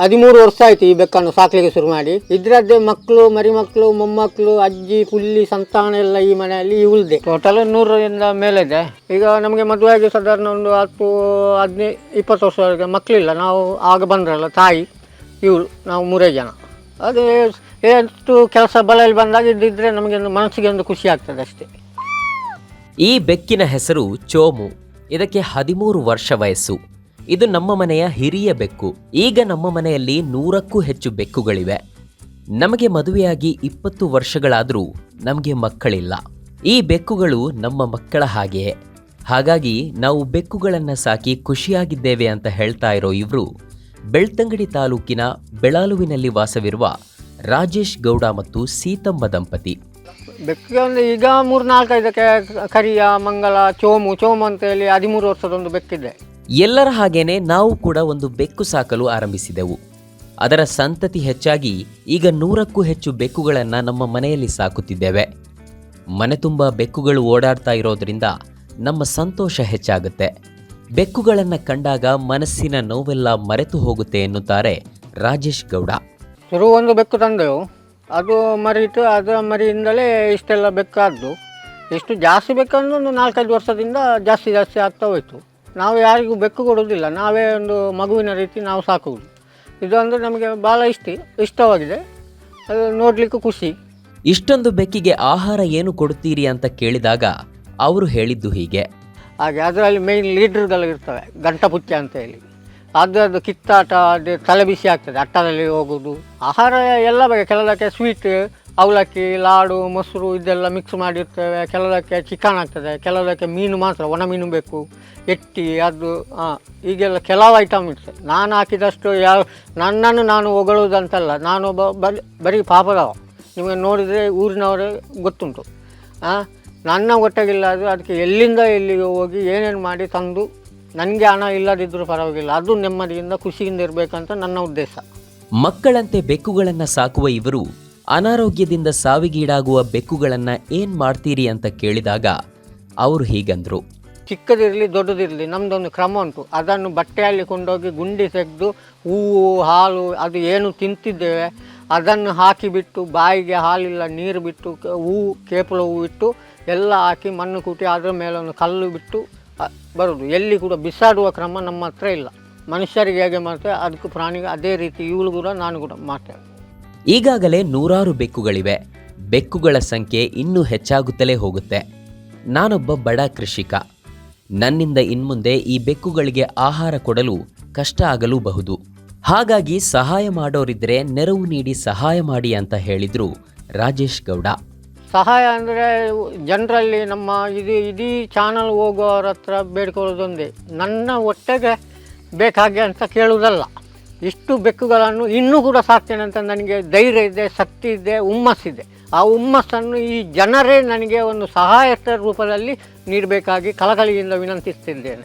ಹದಿಮೂರು ವರ್ಷ ಆಯ್ತು ಈ ಬೆಕ್ಕನ್ನು ಸಾಕ್ಲಿಕ್ಕೆ ಶುರು ಮಾಡಿ. ಇದ್ರದ್ದು ಮಕ್ಕಳು ಮರಿ ಮಕ್ಕಳು ಮೊಮ್ಮಕ್ಕಳು ಅಜ್ಜಿ, ಪುಲ್ಲಿ, ಸಂತಾನ ಎಲ್ಲ ಈ ಮನೆಯಲ್ಲಿ ಉಳಿದೆ. ಟೋಟಲ್ ನೂರರಿಂದ ಮೇಲೆ ಇದೆ ಈಗ ನಮಗೆ ಮದುವೆಯಾಗಿ ಸಾಧಾರಣ ಒಂದು ಹತ್ತು ಹದಿನೈದು ಇಪ್ಪತ್ತು ವರ್ಷವರೆಗೆ ಮಕ್ಕಳಿಲ್ಲ ನಾವು ಆಗ ಬಂದ್ರಲ್ಲ ತಾಯಿ ಇವಳು ನಾವು ಮೂರೇ ಜನ. ಅದೇ ಎಷ್ಟು ಕೆಲಸ ಬಲೆಯಲ್ಲಿ ಬಂದಾಗ ಇದ್ದಿದ್ರೆ ನಮಗೆ ಒಂದು ಮನಸ್ಸಿಗೆ ಒಂದು ಖುಷಿ ಆಗ್ತದೆ ಅಷ್ಟೇ. ಈ ಬೆಕ್ಕಿನ ಹೆಸರು ಚೋಮು. ಇದಕ್ಕೆ ಹದಿಮೂರು ವರ್ಷ ವಯಸ್ಸು. ಇದು ನಮ್ಮ ಮನೆಯ ಹಿರಿಯ ಬೆಕ್ಕು. ಈಗ ನಮ್ಮ ಮನೆಯಲ್ಲಿ ನೂರಕ್ಕೂ ಹೆಚ್ಚು ಬೆಕ್ಕುಗಳಿವೆ. ನಮಗೆ ಮದುವೆಯಾಗಿ ಇಪ್ಪತ್ತು ವರ್ಷಗಳಾದರೂ ನಮಗೆ ಮಕ್ಕಳಿಲ್ಲ. ಈ ಬೆಕ್ಕುಗಳು ನಮ್ಮ ಮಕ್ಕಳ ಹಾಗೆಯೇ. ಹಾಗಾಗಿ ನಾವು ಬೆಕ್ಕುಗಳನ್ನು ಸಾಕಿ ಖುಷಿಯಾಗಿದ್ದೇವೆ ಅಂತ ಹೇಳ್ತಾ ಇರೋ ಇವರು ಬೆಳ್ತಂಗಡಿ ತಾಲೂಕಿನ ಬೆಳಾಲುವಿನಲ್ಲಿ ವಾಸವಿರುವ ರಾಜೇಶ್ ಗೌಡ ಮತ್ತು ಸೀತಮ್ಮ ದಂಪತಿ. ಬೆಕ್ಕಿಗೆ ಈಗ ಮೂರು ನಾಲ್ಕೈದಕ್ಕೆ ಕರಿಯ, ಮಂಗಲ, ಚೋಮು ಚೋಮು ಅಂತ ಹೇಳಿ ಹದಿಮೂರು ವರ್ಷದೊಂದು ಬೆಕ್ಕಿದೆ. ಎಲ್ಲರ ಹಾಗೇನೆ ನಾವು ಕೂಡ ಒಂದು ಬೆಕ್ಕು ಸಾಕಲು ಆರಂಭಿಸಿದೆವು. ಅದರ ಸಂತತಿ ಹೆಚ್ಚಾಗಿ ಈಗ ನೂರಕ್ಕೂ ಹೆಚ್ಚು ಬೆಕ್ಕುಗಳನ್ನು ನಮ್ಮ ಮನೆಯಲ್ಲಿ ಸಾಕುತ್ತಿದ್ದೇವೆ. ಮನೆ ತುಂಬ ಬೆಕ್ಕುಗಳು ಓಡಾಡ್ತಾ ಇರೋದ್ರಿಂದ ನಮ್ಮ ಸಂತೋಷ ಹೆಚ್ಚಾಗುತ್ತೆ. ಬೆಕ್ಕುಗಳನ್ನು ಕಂಡಾಗ ಮನಸ್ಸಿನ ನೋವೆಲ್ಲ ಮರೆತು ಹೋಗುತ್ತೆ ಎನ್ನುತ್ತಾರೆ ರಾಜೇಶ್ ಗೌಡ. ಶುರು ಒಂದು ಬೆಕ್ಕು ತಂದೆವು. ಅದು ಮರಿತು, ಅದರ ಮರಿಯಿಂದಲೇ ಇಷ್ಟೆಲ್ಲ ಬೆಕ್ಕಾದ್ದು. ಎಷ್ಟು ಜಾಸ್ತಿ ಬೇಕಂದ್ರೆ ಒಂದು ನಾಲ್ಕೈದು ವರ್ಷದಿಂದ ಜಾಸ್ತಿ ಜಾಸ್ತಿ ಆಗ್ತಾ ಹೋಯಿತು. ನಾವು ಯಾರಿಗೂ ಬೆಕ್ಕು ಕೊಡೋದಿಲ್ಲ ನಾವೇ ಒಂದು ಮಗುವಿನ ರೀತಿ ನಾವು ಸಾಕುವುದು. ಇದು ಅಂದರೆ ನಮಗೆ ಭಾಳ ಇಷ್ಟ ಇಷ್ಟವಾಗಿದೆ. ಅದು ನೋಡಲಿಕ್ಕೂ ಖುಷಿ. ಇಷ್ಟೊಂದು ಬೆಕ್ಕಿಗೆ ಆಹಾರ ಏನು ಕೊಡುತ್ತೀರಿ ಅಂತ ಕೇಳಿದಾಗ ಅವರು ಹೇಳಿದ್ದು ಹೀಗೆ. ಹಾಗೆ ಅದರಲ್ಲಿ ಮೇಯ್ನ್ ಲೀಡ್ರ್ಗಳು ಇರ್ತವೆ ಗಂಟಪುಚ್ಚ ಅಂತ ಹೇಳಿ. ಅದು ಅದು ಕಿತ್ತಾಟ ಅದು ತಲೆ ಬಿಸಿ ಆಗ್ತದೆ ಅಟ್ಟದಲ್ಲಿ ಹೋಗೋದು ಆಹಾರ ಎಲ್ಲ ಬಗೆ ಕೆಲವಕ್ಕೆ ಸ್ವೀಟ್ ಅವಲಕ್ಕಿ, ಲಾಡು, ಮೊಸರು ಇದೆಲ್ಲ ಮಿಕ್ಸ್ ಮಾಡಿರ್ತೇವೆ. ಕೆಲವಕ್ಕೆ ಚಿಕನ್ ಆಗ್ತದೆ ಕೆಲವಕ್ಕೆ ಮೀನು ಮಾತ್ರ, ಒಣ ಮೀನು ಬೇಕು. ಎಟ್ಟಿ ಅದು ಹಾಂ ಈಗೆಲ್ಲ ಕೆಲವು ಐಟಮ್ ಇರ್ತದೆ. ನಾನು ಹಾಕಿದಷ್ಟು ಯಾವ, ನನ್ನನ್ನು ನಾನು ಹೊಗಳುವುದಂತಲ್ಲ ನಾನೊಬ್ಬ ಬರಿ, ಬರೀ ಪಾಪದವ. ನಿಮಗೆ ನೋಡಿದರೆ ಊರಿನವರೇ ಗೊತ್ತುಂಟು. ಹಾಂ ನನ್ನ ಒಟ್ಟಿಗಿಲ್ಲ ಅದು, ಅದಕ್ಕೆ ಎಲ್ಲಿಂದ ಎಲ್ಲಿಗೆ ಹೋಗಿ ಏನೇನು ಮಾಡಿ ತಂದು, ನನಗೆ ಹಣ ಇಲ್ಲದಿದ್ದರೂ ಪರವಾಗಿಲ್ಲ. ಅದು ನೆಮ್ಮದಿಯಿಂದ, ಖುಷಿಯಿಂದ ಇರಬೇಕಂತ ನನ್ನ ಉದ್ದೇಶ. ಮಕ್ಕಳಂತೆ ಬೆಕ್ಕುಗಳನ್ನು ಸಾಕುವ ಇವರು ಅನಾರೋಗ್ಯದಿಂದ ಸಾವಿಗೀಡಾಗುವ ಬೆಕ್ಕುಗಳನ್ನು ಏನ್ ಮಾಡ್ತೀರಿ ಅಂತ ಕೇಳಿದಾಗ ಅವರು ಹೀಗಂದ್ರು. ಚಿಕ್ಕದಿರಲಿ ದೊಡ್ಡದಿರಲಿ ನಮ್ಮದೊಂದು ಕ್ರಮ ಉಂಟು. ಅದನ್ನು ಬಟ್ಟೆಯಲ್ಲಿ ಕೊಂಡೋಗಿ ಗುಂಡಿ ತೆಗೆದು ಹೂವು, ಹಾಲು ಅದು ಏನು ತಿಂತಿದ್ದೇವೆ, ಅದನ್ನು ಹಾಕಿಬಿಟ್ಟು ಬಾಯಿಗೆ ಹಾಲಿಲ್ಲ ನೀರು ಬಿಟ್ಟು ಹೂವು ಕೇಪಲ ಹೂವು ಇಟ್ಟು ಎಲ್ಲ ಹಾಕಿ ಮಣ್ಣು ಕೂಟಿ ಅದರ ಮೇಲೊಂದು ಕಲ್ಲು ಬಿಟ್ಟು ಬರೋದು. ಎಲ್ಲಿ ಕೂಡ ಬಿಸಾಡುವ ಕ್ರಮ ನಮ್ಮ ಹತ್ರ ಇಲ್ಲ. ಮನುಷ್ಯರಿಗೆ ಹೇಗೆ ಮಾಡ್ತೇವೆ, ಅದಕ್ಕೂ ಪ್ರಾಣಿಗೆ ಅದೇ ರೀತಿ, ಇವಳು ಕೂಡ ನಾನು ಕೂಡ ಮಾಡ್ತೇವೆ. ಈಗಾಗಲೇ ನೂರಾರು ಬೆಕ್ಕುಗಳಿವೆ. ಬೆಕ್ಕುಗಳ ಸಂಖ್ಯೆ ಇನ್ನೂ ಹೆಚ್ಚಾಗುತ್ತಲೇ ಹೋಗುತ್ತೆ. ನಾನೊಬ್ಬ ಬಡ ಕೃಷಿಕ. ನನ್ನಿಂದ ಇನ್ಮುಂದೆ ಈ ಬೆಕ್ಕುಗಳಿಗೆ ಆಹಾರ ಕೊಡಲು ಕಷ್ಟ ಆಗಲೂಬಹುದು. ಹಾಗಾಗಿ ಸಹಾಯ ಮಾಡೋರಿದ್ರೆ ನೆರವು ನೀಡಿ ಸಹಾಯ ಮಾಡಿ ಅಂತ ಹೇಳಿದ್ರು ರಾಜೇಶ್ ಗೌಡ. ಸಹಾಯ ಅಂದರೆ ಜನರಲ್ಲಿ ನಮ್ಮ ಇದು ಇಡೀ ಚಾನಲ್ ಹೋಗೋರ ಹತ್ರ ಬೇಡ್ಕೊಳ್ಳೋದೊಂದೇ. ನನ್ನ ಹೊಟ್ಟೆಗೆ ಬೇಕಾಗೆ ಅಂತ ಕೇಳುವುದಲ್ಲ. ಇಷ್ಟು ಬೆಕ್ಕುಗಳನ್ನು ಇನ್ನೂ ಕೂಡ ಸಾಕ್ತೇನೆ ಅಂತ ನನಗೆ ಧೈರ್ಯ ಇದೆ, ಶಕ್ತಿ ಇದೆ ಹುಮ್ಮಸ್ಸಿದೆ ಆ ಹುಮ್ಮಸ್ಸನ್ನು ಈ ಜನರೇ ನನಗೆ ಒಂದು ಸಹಾಯಕ ರೂಪದಲ್ಲಿ ನೀಡಬೇಕಾಗಿ ಕಳಕಳಿಯಿಂದ ವಿನಂತಿಸ್ತಿದ್ದೇನೆ.